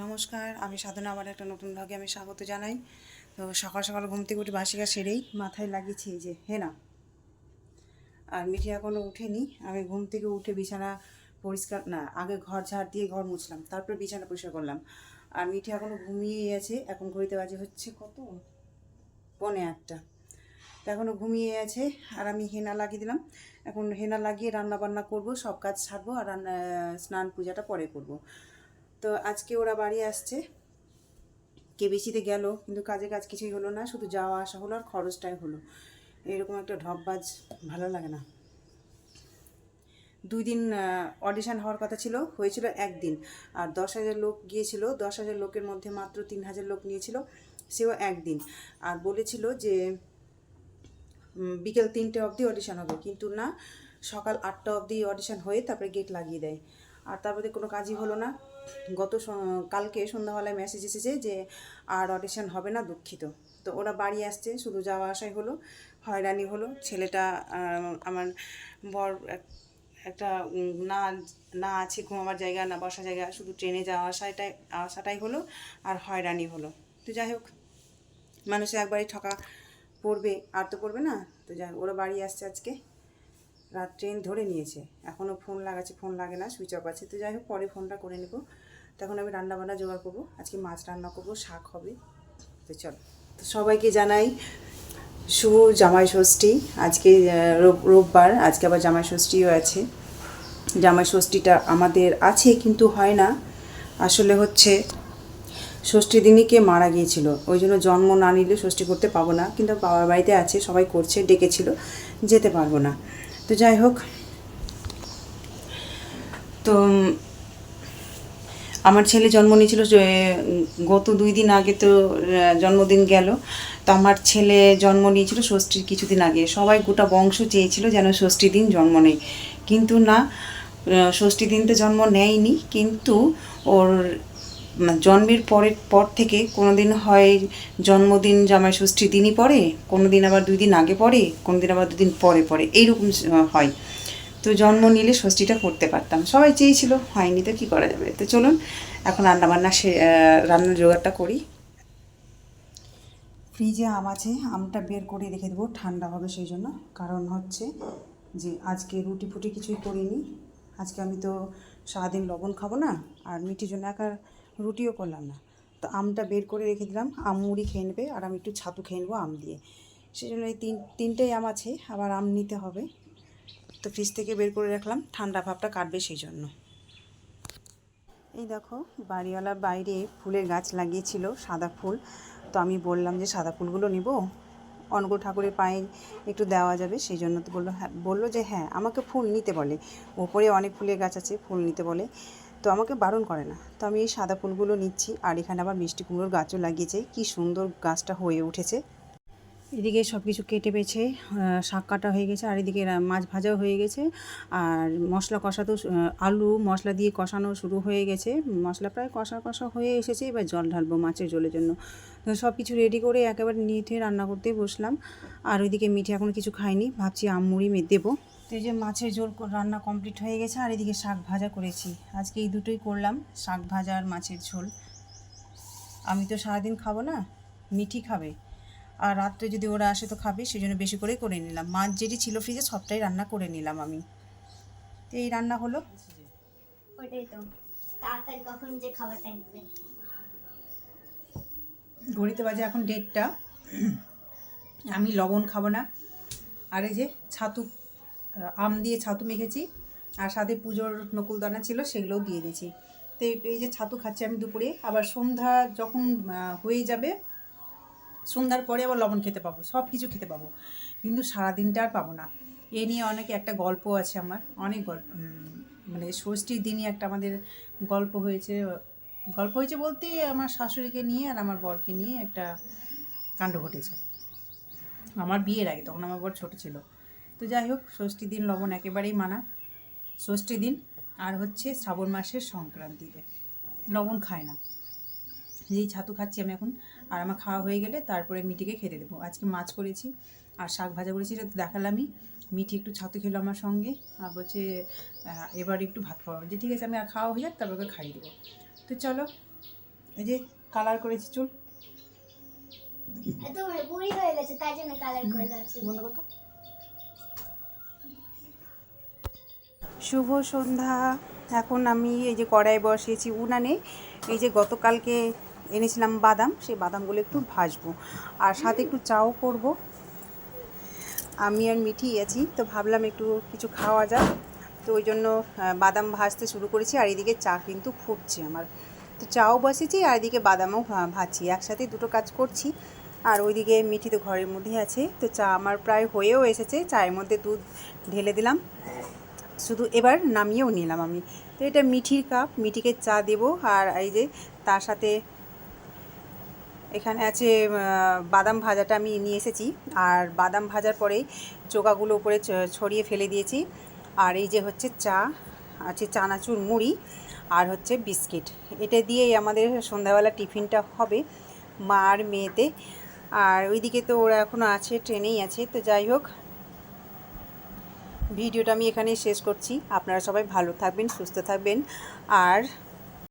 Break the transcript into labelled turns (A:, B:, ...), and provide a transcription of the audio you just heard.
A: নমস্কার, আমি সাধনা, আবার একটা নতুন ভাগে আমি স্বাগত জানাই। তো সকাল সকাল ঘুম থেকে উঠে বাসিকা সেরেই মাথায় লাগিয়েছি এই যে হে না? আর মিঠি এখনও উঠেনি আমি ঘুম থেকে উঠে বিছানা পরিষ্কার, না, আগে ঘর ঝাড় দিয়ে ঘর মুছলাম, তারপর বিছানা পরিষ্কার করলাম। আর মিঠি এখনও ঘুমিয়েই আছে, এখন ঘড়িতে বাজে হচ্ছে কত? পনে আটটা। তো এখনও ঘুমিয়ে আছে, আর আমি হেনা লাগিয়ে দিলাম। এখন হেনা লাগিয়ে রান্না বান্না করব, সব কাজ ছাড়বো, আর রান্না, স্নান পূজাটা পরে করব। তো আজকে ওরা বাড়ি আসছে। কে বেশিতে গেল, কিন্তু কাজে কাজ কিছুই হলো না, শুধু যাওয়া আসা হলো আর খরচটাই হলো। এরকম একটা ঢপবাজ, ভালো লাগে না। দুই দিন অডিশন হওয়ার কথা ছিল, হয়েছিল একদিন। আর দশ হাজার লোক গিয়েছিল, দশ হাজার লোকের মধ্যে মাত্র তিন হাজার লোক নিয়েছিল, সেও একদিন। আর বলেছিল যে বিকেল তিনটে অবধি অডিশন হবে, কিন্তু না, সকাল আটটা অবধি অডিশন হয়ে তারপরে গেট লাগিয়ে দেয়। আর তারপরে কোনো কাজই হলো না। গত কালকে সন্ধ্যাবেলায় মেসেজ এসেছে যে, আর অডিশন হবে না, দুঃখিত। তো ওরা বাড়ি আসছে, শুধু যাওয়া আসাই হলো, হয়রানি হলো। ছেলেটা আমার বর এক- একটা না না আছে, ঘুমাবার জায়গা, না বসার জায়গা, শুধু ট্রেনে যাওয়া আসাটাই আসাটাই হলো, আর হয়রানি হলো। তো যাই হোক, মানুষের একবারই ঠকা পড়বে, আর তো পড়বে না। তো যাই ওরা বাড়ি আসছে আজকে। রাত ট্রেন ধরে নিয়েছে। এখনও ফোন লাগাচ্ছে ফোন লাগে না সুইচ অফ আছে। তো যাই হোক, পরে ফোনটা করে নেব। তখন আমি রান্না বান্না জোগাড় করব। আজকে মাছ রান্না করব, শাক হবে। তো চলো। তো সবাইকে জানাই শুভ জামাই ষষ্ঠী। আজকে রোববার, আজকে আবার জামাই ষষ্ঠীও আছে। জামাই ষষ্ঠীটা আমাদের আছে কিন্তু হয় না। আসলে হচ্ছে ষষ্ঠী দিনই কে মারা গিয়েছিল। ওই জন্য জন্ম না নিলে ষষ্ঠী করতে পাবো না। কিন্তু বাবার বাড়িতে আছে, সবাই করছে, ডেকেছিল, যেতে পারব না। তো যাই হোক। তো আমার ছেলে জন্ম নিয়েছিল গত দুই দিন আগে তো জন্মদিন গেল। তো আমার ছেলে জন্ম নিয়েছিল ষষ্ঠীর কিছুদিন আগে। সবাই গোটা বংশ চেয়েছিল যেন ষষ্ঠী দিন জন্ম নেই কিন্তু না ষষ্ঠী দিন তো জন্ম নেয়নি। কিন্তু ওর জন্মের পরের, পর থেকে কোনো দিন হয় জন্মদিন জামাই ষষ্ঠীর দিনই পড়ে কোনো দিন আবার দুই দিন আগে পড়ে কোনো দিন আবার দুদিন পরে পড়ে, এইরকম হয়। তো জন্ম নিলে ষষ্ঠীটা করতে পারতাম। সবাই চেয়েছিল, হয়নি তো কী করা যাবে? তো চলুন, এখন রান্নাবান্না সে রান্নার জোগাড়টা করি। ফ্রিজে আম আছে, আমটা বের করে রেখে দেবো, ঠান্ডা হবে সেই জন্য। কারণ হচ্ছে যে আজকে রুটি ফুটি কিছুই করিনি। আজকে আমি তো সারাদিন লবণ খাব না, আর মিঠির জন্য একা রুটিও করলাম না। তো আমটা বের করে রেখে দিলাম, আম মুড়ি খেয়ে নেবে আর আমি একটু ছাতু খেয়ে নেব আম দিয়ে। সেই জন্য এই তিন, তিনটেই আম আছে, আবার আম নিতে হবে। তো ফ্রিজ থেকে বের করে রাখলাম, ঠান্ডা ভাবটা কাটবে সেই জন্য। এই দেখো বাড়িওয়ালা বাইরে ফুলের গাছ লাগিয়েছিল সাদা ফুল। তো আমি বললাম যে সাদা ফুলগুলো নিব। অনগর ঠাকুরের পায়ে একটু দেওয়া যাবে, সেই জন্য তো বলল হ্যাঁ বলল যে হ্যাঁ আমাকে ফুল নিতে বলে। ওপরে অনেক ফুলের গাছ আছে, ফুল নিতে বলে। তো আমাকে বারণ করে না। তো আমি এই সাদা ফুলগুলো নিচ্ছি আর এখানে আবার মিষ্টি কুমড়োর গাছও লাগিয়েছে। কি সুন্দর গাছটা হয়ে উঠেছে। এদিকে সব কিছু কেটে আহ, শাক কাটা হয়ে গেছে আর এদিকে মাছ ভাজাও হয়ে গেছে। আর মশলা কষাতেও আলু মশলা দিয়ে কষানো শুরু হয়ে গেছে। মশলা প্রায় কষা কষা হয়ে এসেছে। এবার জল ঢালবো মাছের জলের জন্য। তো সব কিছু রেডি করে একেবারে নিয়ে রান্না করতে বসলাম। আর ওইদিকে মিঠে এখনও কিছু খাইনি। ভাবছি আম মুড়ি দেবো। তো এই যে মাছের ঝোল রান্না কমপ্লিট হয়ে গেছে আর এদিকে শাক ভাজা করেছি। আজকে এই দুটোই করলাম শাক ভাজা আর মাছের ঝোল। আমি তো সারাদিন খাব না মিঠি খাবে। আর রাত্রে যদি ওরা আসে তো খাবে সেই জন্য বেশি করে করে নিলাম। মাছ যেটি ছিল ফ্রিজে সবটাই রান্না করে নিলাম আমি। তো এই রান্না হলো।
B: ওটাই তো। তাড়াতাড়ি কখন যে খাবারটা নেবে
A: ঘড়িতে বাজে এখন ডেটটা আমি লবণ খাব না। আর এই যে ছাতু আম দিয়ে ছাতু মেখেছি, আর সাথে পুজোর নকুলদানা ছিল সেগুলোও দিয়ে দিয়েছি। তো এই- যে ছাতু খাচ্ছি আমি দুপুরে, আবার সন্ধ্যা যখন হয়ে যাবে, সন্ধ্যার পরে আবার লবণ খেতে পাবো, সব কিছু খেতে পাবো। কিন্তু সারাদিনটা আর পাবো না। এ নিয়ে অনেক একটা গল্প আছে আমার, অনেক গল্প মানে ষষ্ঠীর দিনই একটা আমাদের গল্প হয়েছে। গল্প হয়েছে বলতে আমার শাশুড়িকে নিয়ে আর আমার বরকে নিয়ে একটা কাণ্ড ঘটেছে। আমার বিয়ের আগে, তখন আমার বর ছোট ছিল। তো যাই হোক ষষ্ঠী দিন লবণ একেবারেই মানা। ষষ্ঠী দিন আর হচ্ছে শ্রাবণ মাসের সংক্রান্তিতে। লবণ খায় না। যেই ছাতু খাচ্ছি আমি এখন আর আমার খাওয়া হয়ে গেলে তারপরে মিটিকে খেতে দেবো। আজকে মাছ করেছি আর শাক ভাজা করেছি এটা তো দেখালামই। মিঠি একটু ছাতু খেলো আমার সঙ্গে আর বলছে এবার একটু ভাত খাওয়া যে ঠিক আছে আমি আর খাওয়া হয়ে যাক তারপর ওকে খাইয়ে দেবো। তো চলো এই যে কালার করেছি চুল।
B: আছে
A: বন্ধ করতো শুভ সন্ধ্যা। এখন আমি এই যে কড়াই বসিয়েছি উনানে, এই যে গতকালকে এনেছিলাম বাদাম, সেই বাদামগুলো একটু ভাজবো। আর সাথে একটু চাও করব। আমি আর মিঠি আছি, তো ভাবলাম একটু কিছু খাওয়া যাক। তো ওই জন্য বাদাম ভাজতে শুরু করেছি, আর এদিকে চা কিন্তু ফুটছে আমার। তো চাও বসেছি, আর এদিকে বাদামও ভাজছি। একসাথে দুটো কাজ করছি, আর ওইদিকে মিঠি তো ঘরের মধ্যেই আছে। তো চা আমার প্রায় হয়েও এসেছে, চায়ের মধ্যে দুধ ঢেলে দিলাম। শুধু এবার নামিয়েও নিলাম আমি। তো এটা মিঠির কাপ, মিঠিকে চা দেবো আর এই যে তার সাথে এখানে আছে বাদাম ভাজাটা আমি নিয়ে এসেছি। আর বাদাম ভাজার পরেই চোকাগুলো উপরে ছড়িয়ে ফেলে দিয়েছি। আর এই যে হচ্ছে চা, আছে চানাচুর মুড়ি আর হচ্ছে বিস্কিট। এটা দিয়েই আমাদের সন্ধ্যাবেলা টিফিনটা হবে মা আর মেয়েতে। আর ওইদিকে তো ওরা এখনও আছে, ট্রেনেই আছে। তো যাই হোক ভিডিওটা আমি এখানেই শেষ করছি। আপনারা সবাই ভালো থাকবেন সুস্থ থাকবেন। আর